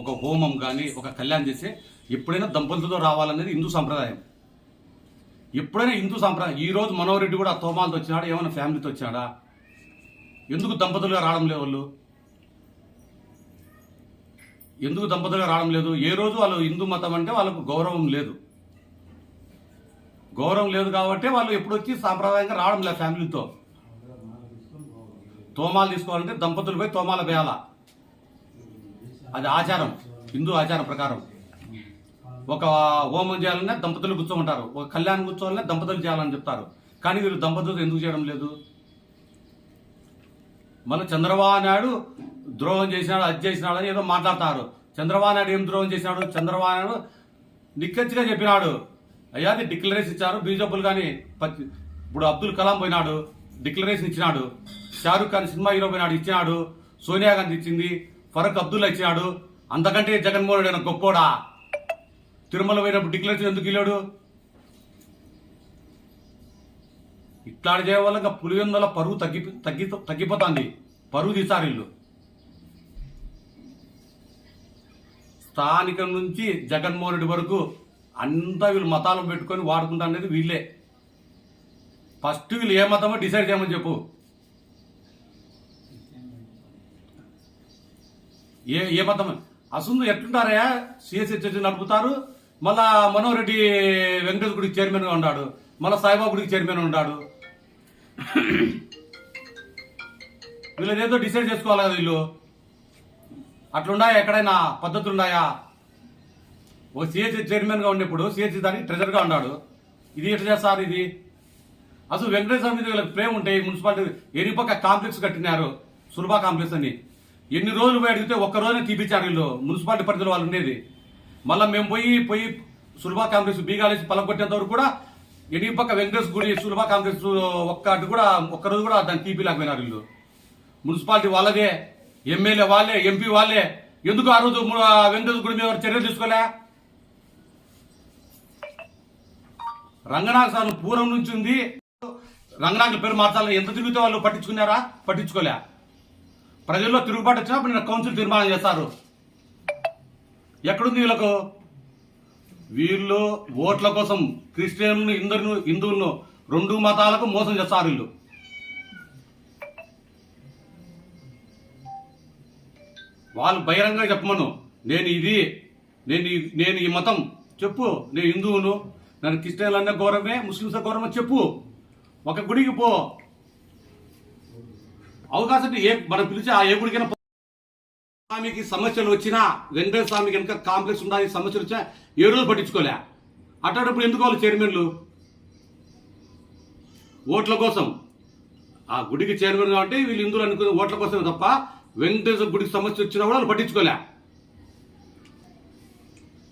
ఒక హోమం కానీ ఒక కళ్యాణం చేస్తే ఎప్పుడైనా దంపతులతో రావాలనేది హిందూ సంప్రదాయం. ఎప్పుడైనా హిందూ సంప్రదాయం. ఈ రోజు కూడా తోమాలతో వచ్చినాడా? ఏమైనా ఫ్యామిలీతో వచ్చాడా ఎందుకు దంపతులుగా రావడం లేదు వాళ్ళు? ఎందుకు దంపతులుగా రావడం లేదు? ఏ రోజు వాళ్ళు హిందూ మతం అంటే వాళ్ళకు గౌరవం లేదు. గౌరవం లేదు కాబట్టి వాళ్ళు ఎప్పుడు వచ్చి సాంప్రదాయంగా రావడం లేదు ఫ్యామిలీతో. తోమాలు తీసుకోవాలంటే దంపతులు పోయి తోమాల వేయాల? అది ఆచారం హిందూ ఆచారం ప్రకారం. ఒక హోమం చేయాలన్నా దంపతులు కూర్చోమంటారు. ఒక కళ్యాణం కూర్చోవాలన్నా దంపతులు చేయాలని చెప్తారు. కానీ వీళ్ళు దంపతులు ఎందుకు చేయడం లేదు? మళ్ళీ చంద్రబాబు నాయుడు ద్రోహం చేసినాడు అది చేసినాడు అని ఏదో మాట్లాడతారు. చంద్రబాబు నాయుడు ఏం ద్రోహం చేసినాడు? చంద్రబాబు నాయుడు నిక్కచ్చిగా చెప్పినాడు. అయ్యా అది డిక్లరేషన్ ఇచ్చారు. బీజేపీలు కానీ పచ్చి- ఇప్పుడు అబ్దుల్ కలాం పోయినాడు డిక్లరేషన్ ఇచ్చినాడు. షారూఖ్ ఖాన్ సినిమా హీరో పోయినాడు ఇచ్చినాడు. సోనియా గాంధీ ఇచ్చింది. ఫరక్ అబ్దుల్లా ఇచ్చినాడు. అంతకంటే జగన్మోహన్ రెడ్డి అయినా గొప్పోడా? తిరుమల పోయినప్పుడు డిక్లరేషన్ ఎందుకు వెళ్ళాడు ఇట్లాంటి చేయవల్ల ఇంకా పులివెందుల పరువు తగ్గి తగ్గి తగ్గిపోతుంది. పరువు తీసారు వీళ్ళు. స్థానికం నుంచి జగన్మోహన్ రెడ్డి వరకు అంతా వీళ్ళు మతాలు పెట్టుకొని వాడుకుంటా అనేది వీళ్ళే. ఫస్ట్ వీళ్ళు ఏ మతమో డిసైడ్ చేయమని చెప్పు. ఏ ఏ మతం? అసలు ఎట్లుంటారయ్యా? సిఎస్సి చర్చ నడుపుతారు. మళ్ళా మనోహరెడ్డి వెంకటేశ్వర గుడికి చైర్మన్గా ఉన్నాడు మళ్ళా సాయిబాబు గుడికి చైర్మన్ ఉన్నాడు వీళ్ళని ఏదో డిసైడ్ చేసుకోవాలి కదా వీళ్ళు. అట్లున్నాయా ఎక్కడైనా పద్ధతులు ఉన్నాయా ఓ సిహెచ్సి చైర్మన్గా ఉన్నప్పుడు సిహెచ్సి దానికి ట్రెజర్గా ఉన్నాడు. ఇది ఎట్లా చేస్తారు ఇది? అసలు వెంకటేశ్వర మీద వీళ్ళకి ప్రేమ ఉంటాయి మున్సిపాలిటీ ఎరిపక్క కాంప్లెక్స్ కట్టినారు. సులభ కాంప్లెక్స్ అని. ఎన్ని రోజులు పోయి అడిగితే ఒక్క రోజునే తీపిచ్చారు వీళ్ళు మున్సిపాలిటీ పరిధిలో వాళ్ళు ఉండేది. మళ్ళీ మేము పోయి పోయి సులభ కాంగ్రెస్ బీగాలేసి పలకొట్టేంత వరకు కూడా ఎన్ని పక్క వెంకటేష్ గుడి సులభ కాంగ్రెస్ ఒక్కటి కూడా ఒక్క రోజు కూడా దాన్ని తీపిలేకపోయినారు వీళ్ళు. మున్సిపాలిటీ వాళ్ళదే ఎమ్మెల్యే వాళ్ళే ఎంపీ వాళ్ళే. ఎందుకు ఆ రోజు వెంకటేష్ గుడి మీద చర్యలు తీసుకోలే? రంగనాథ స్వామి పూర్వం నుంచి ఉంది. రంగనాథుల పేరు మార్చాలని ఎంత తిరిగితే వాళ్ళు పట్టించుకున్నారా? పట్టించుకోలే. ప్రజల్లో తిరుగుబాటు వచ్చినప్పుడు నేను కౌన్సిల్ తీర్మానం చేస్తారు. ఎక్కడుంది వీళ్ళకు? వీళ్ళు ఓట్ల కోసం క్రిస్టియన్లు ఇందరు హిందువులను రెండు మతాలకు మోసం చేస్తారు వీళ్ళు. వాళ్ళు బహిరంగంగా చెప్పమను. నేను ఇది నేను నేను ఈ మతం చెప్పు. నేను హిందువును. నన్ను క్రిస్టియన్లు అన్న గౌరవమే ముస్లింస్ గౌరవమే చెప్పు. ఒక గుడికి పో. అవకాశం ఏ మనం పిలిచి ఆ ఏ గుడికైనా స్వామికి సమస్యలు వచ్చినా వెంకటేశ్వర స్వామికి కనుక కాంప్లెక్స్ ఉండాలి సమస్యలు వచ్చినా ఏ రోజు పట్టించుకోలే. అట్లాంటప్పుడు ఎందుకు వాళ్ళు చైర్మన్లు? ఓట్ల కోసం. ఆ గుడికి చైర్మన్ కాబట్టి వీళ్ళు హిందువులు అనుకునే ఓట్ల కోసమే తప్ప వెంకటేశ్వర గుడికి సమస్య వచ్చినా కూడా వాళ్ళు పట్టించుకోలే.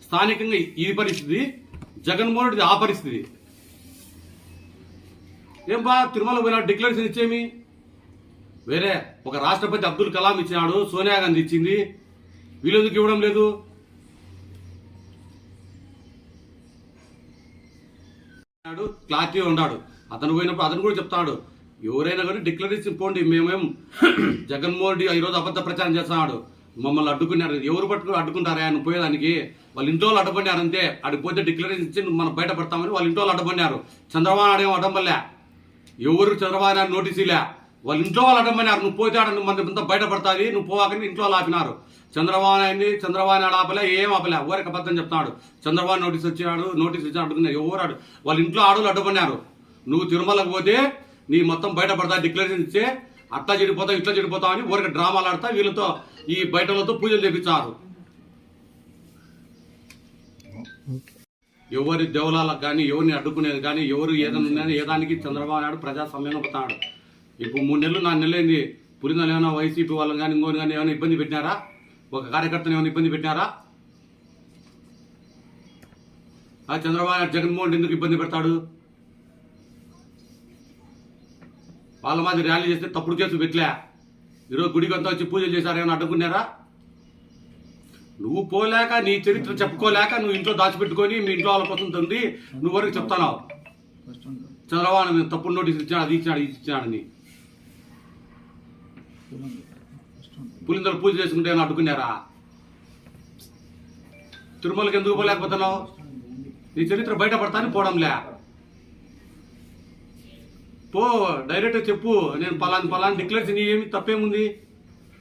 స్థానికంగా ఈ పరిస్థితి జగన్మోహన్ రెడ్డి ఆ పరిస్థితి. ఏం బా తిరుమల పోయినా డిక్లరేషన్ ఇచ్చేమి? వేరే ఒక రాష్ట్రపతి అబ్దుల్ కలాం ఇచ్చినాడు సోనియా గాంధీ ఇచ్చింది. వీళ్ళెందుకు ఇవ్వడం లేదు? క్లారిటీ ఉన్నాడు. అతను పోయినప్పుడు అతను కూడా చెప్తాడు ఎవరైనా కానీ డిక్లరేషన్ పోండి మేమేం జగన్మోహన్ రెడ్డి ఈరోజు అబద్ధ ప్రచారం చేస్తున్నాడు. మమ్మల్ని అడ్డుకున్నారు ఎవరు పట్టుకుని అడ్డుకుంటారా ఆయన పోయేదానికి? వాళ్ళ ఇంట్లో వాళ్ళు అడ్డుపడినారు అంతే పోతే డిక్లరేషన్ ఇచ్చి మనం బయటపడతామని వాళ్ళ ఇంట్లో వాళ్ళు అడ్డుపడినారు చంద్రబాబు నాయుడు ఏం అడ్డం ఎవరు చంద్రబాబు నాయుడు నోటీసులే వాళ్ళు ఇంట్లో వాళ్ళు అడ్డమన్నారు నువ్వు పోతే మన ఇంత బయటపడతాది నువ్వు పోవాకని ఇంట్లో వాళ్ళు ఆపినారు. చంద్రబాబు నాయుడిని చంద్రబాబు నాయుడు ఆపలే ఏం ఆపలే ఎవరికి అబద్ధం చెప్తున్నాడు. చంద్రబాబు నోటీస్ వచ్చినాడు నోటీస్ ఇచ్చి అడ్డుకున్నారు ఎవరు వాళ్ళ ఇంట్లో ఆడవాళ్ళు అడ్డుపడినారు నువ్వు తిరుమలకు పోతే నీ మొత్తం బయటపడతా డిక్లరేషన్ ఇచ్చే అట్లా చెడిపోతావు ఇట్లా చెడిపోతావు అని ఊరికి డ్రామాలు ఆడతా వీళ్ళతో ఈ బయటలతో పూజలు చేపించారు. ఎవరి దేవలాలకు కానీ ఎవరిని అడ్డుకునేది కానీ ఎవరు ఏదైనా ఉన్నాయని ఏదానికి చంద్రబాబు నాయుడు ప్రజాస్వామ్యంగా పోతాడు ఇప్పుడు మూడు నెలలు నాలుగు నెలలు అయింది. పులిందలు ఏమైనా వైసీపీ వాళ్ళని కానీ ఇంకోని కానీ ఏమైనా ఇబ్బంది పెట్టినారా? ఒక కార్యకర్తను ఏమైనా ఇబ్బంది పెట్టినారా? ఆ చంద్రబాబు జగన్మోహన్ ఎందుకు ఇబ్బంది పెడతాడు? వాళ్ళ మాది ర్యాలీ చేస్తే తప్పుడు కేసు పెట్టలే. ఈరోజు గుడికి అంతా వచ్చి పూజలు చేశారు ఏమైనా అడ్డుకున్నారా? నువ్వు పోలేక నీ చరిత్ర చెప్పుకోలేక నువ్వు ఇంట్లో దాచిపెట్టుకొని మీ ఇంట్లో వాళ్ళ కోసం తండ్రి నువ్వు వరకు చెప్తానావు చంద్రబాబు తప్పుడు నోటీస్ ఇచ్చాడు అది ఇచ్చాడు ఇది ఇచ్చాడని పులిందరు పూజ చేసుకుంటే ఏమైనా అడ్డుకున్నారా? తిరుమలకి ఎందుకు పోలేకపోతున్నావు? నీ చరిత్ర బయటపడతాని పోవడంలే పో డైరెక్ట్ చెప్పు. నేను పలాని పలాని డిక్లేర్ నీ ఏమి తప్పేముంది?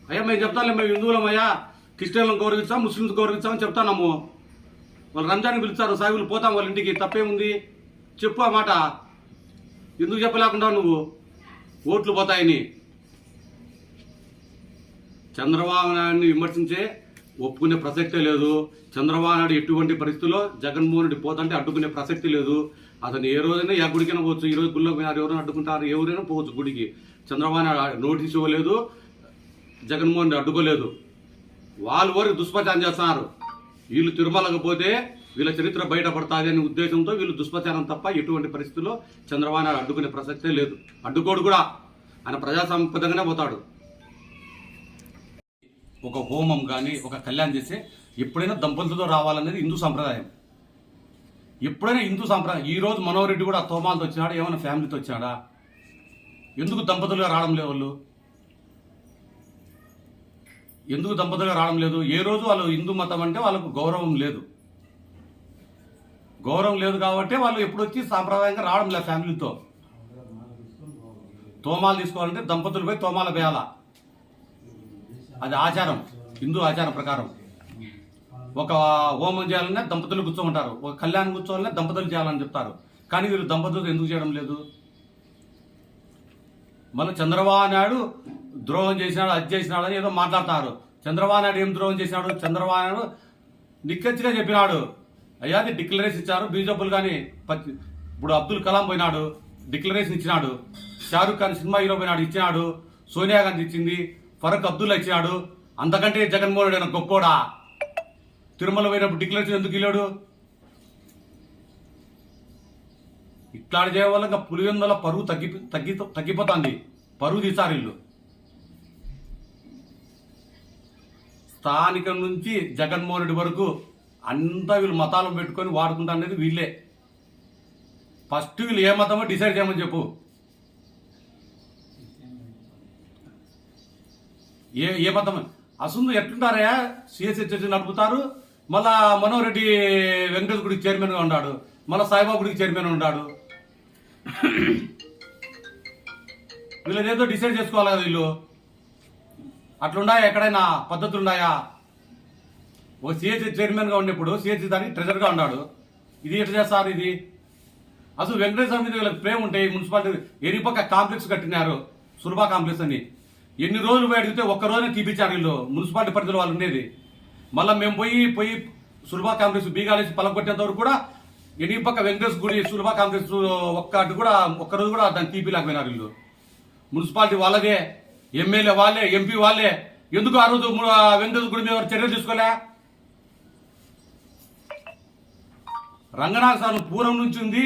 అయ్యా మేము చెప్తానులే మేము హిందువులం అయ్యా. క్రిస్టియన్లను గౌరవించాం ముస్లింస్ గౌరవించామని చెప్తానము వాళ్ళు రంజాన్ పిలుస్తారు సాయిబులు పోతాం వాళ్ళ ఇంటికి. తప్పేముంది? చెప్పు ఆ మాట. ఎందుకు చెప్పలేకుండా నువ్వు? ఓట్లు పోతాయని. చంద్రబాబు నాయుడిని విమర్శించే ఒప్పుకునే ప్రసక్తే లేదు. చంద్రబాబు నాయుడు ఎటువంటి పరిస్థితుల్లో జగన్మోహన్ రెడ్డి పోతంటే అడ్డుకునే ప్రసక్తి లేదు. అతను ఏ రోజైనా ఏ గుడికైనా పోవచ్చు. ఈ రోజు గుళ్ళో మీరు ఎవరైనా అడ్డుకుంటారు ఎవరైనా పోవచ్చు గుడికి. చంద్రబాబు నాయుడు నోటీస్ ఇవ్వలేదు. జగన్మోహన్ రెడ్డి అడ్డుకోలేదు. వాళ్ళు వరకు దుష్ప్రచారం చేస్తున్నారు? వీళ్ళు తిరుమలకు పోతే వీళ్ళ చరిత్ర బయటపడుతుంది అనే ఉద్దేశంతో వీళ్ళు దుష్ప్రచారం తప్ప ఎటువంటి పరిస్థితుల్లో చంద్రబాబు నాయుడు అడ్డుకునే ప్రసక్తే లేదు. అడ్డుకోడు కూడా. ఆయన ప్రజాసంపదంగానే పోతాడు. ఒక హోమం కానీ ఒక కళ్యాణం చేస్తే ఎప్పుడైనా దంపతులతో రావాలనేది హిందూ సంప్రదాయం. ఎప్పుడైనా హిందూ సంప్రదాయం. ఈ రోజు మనోహర్ రెడ్డి కూడా తోమాలతో వచ్చినాడా? ఏమైనా ఫ్యామిలీతో వచ్చాడా ఎందుకు దంపతులుగా రావడం లేదు వాళ్ళు? ఎందుకు దంపతులుగా రావడం లేదు? ఏ రోజు వాళ్ళు హిందూ మతం అంటే వాళ్ళకు గౌరవం లేదు. గౌరవం లేదు కాబట్టి వాళ్ళు ఎప్పుడు వచ్చి సాంప్రదాయంగా రావడం లేదు ఫ్యామిలీతో. తోమాలు తీసుకోవాలంటే దంపతులు పోయి తోమాలు వేయాల? అది ఆచారం హిందూ ఆచారం ప్రకారం. ఒక హోమం చేయాలనే దంపతులు కూర్చోమంటారు. ఒక కళ్యాణం కూర్చోవాలనే దంపతులు చేయాలని చెప్తారు. కానీ వీరు దంపతులు ఎందుకు చేయడం లేదు? మళ్ళీ చంద్రబాబు నాయుడు ద్రోహం చేసినాడు అది చేసినాడు అని ఏదో మాట్లాడతారు. చంద్రబాబు నాయుడు ఏం ద్రోహం చేసినాడు? చంద్రబాబు నాయుడు నిక్కచ్చిగా చెప్పినాడు. అయ్యా అది డిక్లరేషన్ ఇచ్చారు. బీజేపీలు కానీ ఇప్పుడు అబ్దుల్ కలాం పోయినాడు డిక్లరేషన్ ఇచ్చినాడు. షారుఖ్ ఖాన్ సినిమా హీరో పోయినాడు ఇచ్చినాడు. సోనియా గాంధీ ఇచ్చింది. ఫరక్ అబ్దుల్ వచ్చినాడు అంతకంటే జగన్మోహన్ రెడ్డి గొప్పోడా? తిరుమల పోయినప్పుడు డిక్లరేషన్ ఎందుకు వెళ్ళాడు ఇట్లాంటి చేయవల్ల ఇంకా పులివెందుల పరువు తగ్గి తగ్గి తగ్గిపోతుంది. పరువు తీసారు ఇల్లు. స్థానికం నుంచి జగన్మోహన్ రెడ్డి వరకు అంతా వీళ్ళు మతాలు పెట్టుకొని వాడుకుంటా అనేది వీళ్ళే. ఫస్ట్ వీళ్ళు ఏ మతమో డిసైడ్ చేయమని చెప్పు. ఏ ఏ మతం అసలు ఎట్లుంటారయ్యా? సిఎస్సి చర్చ నడుపుతారు. మళ్ళా మనోహరెడ్డి వెంకటేశ్వర గుడికి చైర్మన్గా ఉన్నాడు మళ్ళా సాయిబాబు గుడికి చైర్మన్ ఉన్నాడు వీళ్ళని ఏదో డిసైడ్ చేసుకోవాలి కదా వీళ్ళు. అట్లున్నాయా ఎక్కడైనా పద్ధతులు ఉన్నాయా ఓ సిహెచ్ చైర్మన్గా ఉన్నప్పుడు సిహెచ్సి దానికి ట్రెజర్గా ఉన్నాడు. ఇది ఎట్లా చేస్తారు ఇది? అసలు వెంకటేశ్వర మీద వీళ్ళకి ప్రేమ ఉంటాయి మున్సిపాలిటీ ఎరిపక్క కాంప్లెక్స్ కట్టినారు. సులభ కాంప్లెక్స్ అని. ఎన్ని రోజులు పోయి అడిగితే ఒక్క రోజునే తీపించారు వీళ్ళు మున్సిపాలిటీ పరిధిలో వాళ్ళు ఉండేది. మళ్ళీ మేము పోయి పోయి సులభ కాంగ్రెస్ బీగాలేసి పలకొట్టేంత వరకు కూడా ఎన్ని పక్క వెంకటేష్ గుడి సులభ కాంగ్రెస్ ఒక్కటి కూడా ఒక్క రోజు కూడా దాన్ని తీపిలేకపోయినారు వీళ్ళు. మున్సిపాలిటీ వాళ్ళదే ఎమ్మెల్యే వాళ్ళే ఎంపీ వాళ్ళే. ఎందుకు ఆ రోజు వెంకటేష్ గుడి మీద చర్యలు తీసుకోలే? రంగనాథ స్వామి పూర్వం నుంచి ఉంది.